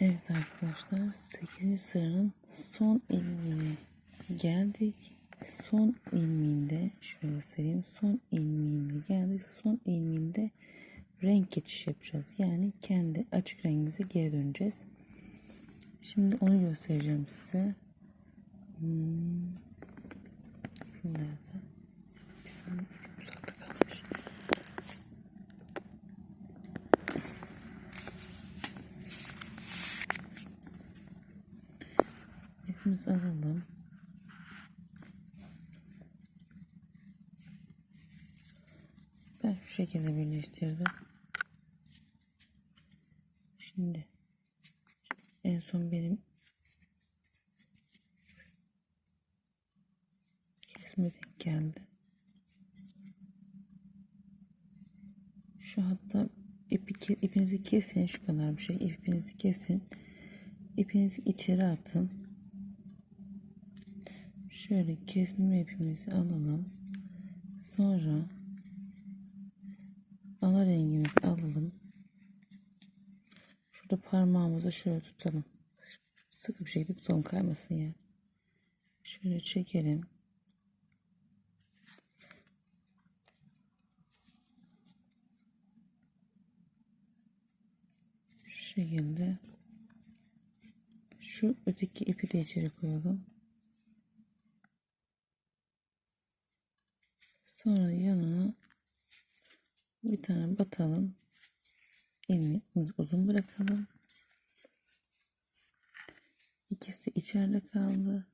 Evet arkadaşlar 8. sıranın son ilmeğine geldik. Son ilmeğinde şöyle göstereyim. Son ilmeğinde geldik. Son ilmeğinde renk geçiş yapacağız. Yani kendi açık rengimize geri döneceğiz. Şimdi onu göstereceğim size. Hmm. Nerede? Bir saniye İpimizi alalım. Ben şu şekilde birleştirdim. Şimdi en son benim kesme denk geldi. Şu hatta ipi, ipinizi kesin şu kadar bir şey ipinizi kesin. İpinizi içeri atın. Şöyle kesme ipimizi alalım. Sonra ana rengimizi alalım. Şurada parmağımızı şöyle tutalım. Sıkı bir şekilde tutalım kaymasın ya. Şöyle çekelim. Şu şekilde şu öteki ipi de içeri koyalım. Sonra yanına bir tane batalım. Elini uzun bırakalım. İkisi de içeride kaldı.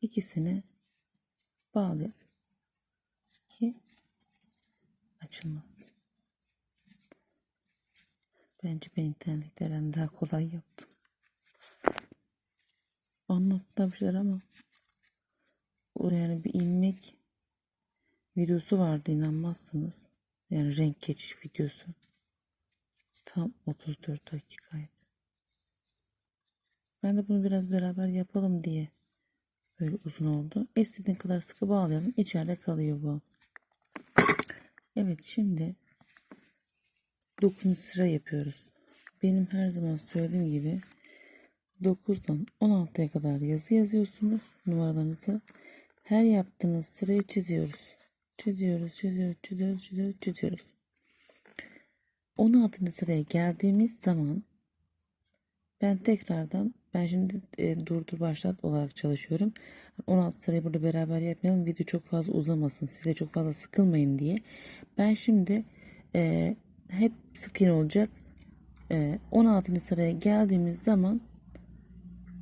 İkisini bağlayalım ki açılmasın. Bence ben internetlerden daha kolay yaptım. Anlattı bir şeyler ama o yani bir ilmek videosu vardı inanmazsınız. Yani renk geçiş videosu. Tam 34 dakikaydı. Ben de bunu biraz beraber yapalım diye böyle uzun oldu. İstediğin kadar sıkı bağlayalım. İçeride kalıyor bu. Evet şimdi 9. sıra yapıyoruz. Benim her zaman söylediğim gibi 9'dan 16'ya kadar yazı yazıyorsunuz numaralarınızı. Her yaptığınız sırayı çiziyoruz. Çiziyoruz, çiziyoruz, çiziyoruz, çiziyoruz, çiziyoruz. 16. sıraya geldiğimiz zaman ben tekrardan ben şimdi e, durdur başlat olarak çalışıyorum. 16 sırayı burada beraber yapmayalım. Video çok fazla uzamasın. Size çok fazla sıkılmayın diye. Ben şimdi e, hep sık iğne olacak. E, 16. sıraya geldiğimiz zaman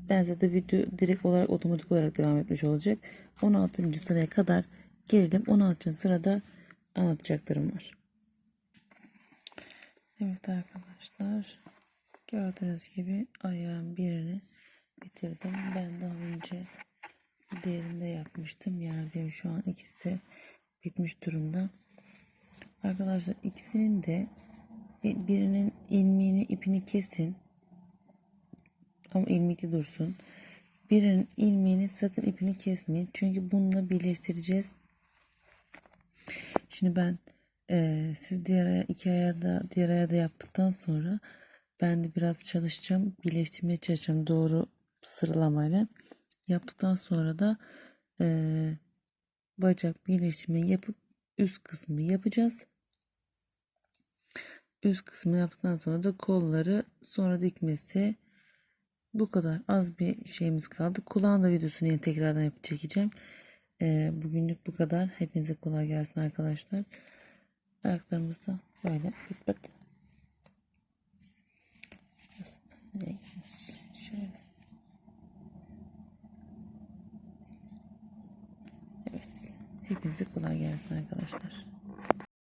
ben zaten video direkt olarak otomatik olarak devam etmiş olacak. 16. sıraya kadar geldim. 16. sırada anlatacaklarım var. Evet arkadaşlar. Gördüğünüz gibi ayağın birini bitirdim. Ben daha önce diğerini de yapmıştım. Yani benim şu an ikisi de bitmiş durumda. Arkadaşlar ikisinin de birinin ilmeğini ipini kesin. Ama ilmekli dursun. Birinin ilmeğini sakın ipini kesmeyin. Çünkü bununla birleştireceğiz. Şimdi ben e, siz diğer aya, iki aya da diğer aya da yaptıktan sonra ben de biraz çalışacağım. Birleştirmeye çalışacağım doğru sıralamayla. Yaptıktan sonra da e, bacak birleştirmeyi yapıp üst kısmı yapacağız. Üst kısmı yaptıktan sonra da kolları sonra dikmesi bu kadar az bir şeyimiz kaldı. Kulağın da videosunu yine tekrardan yapıp çekeceğim. E, bugünlük bu kadar. Hepinize kolay gelsin arkadaşlar. Ayaklarımız da böyle pıt pıt. Şöyle. Evet. Hepinize kolay gelsin arkadaşlar.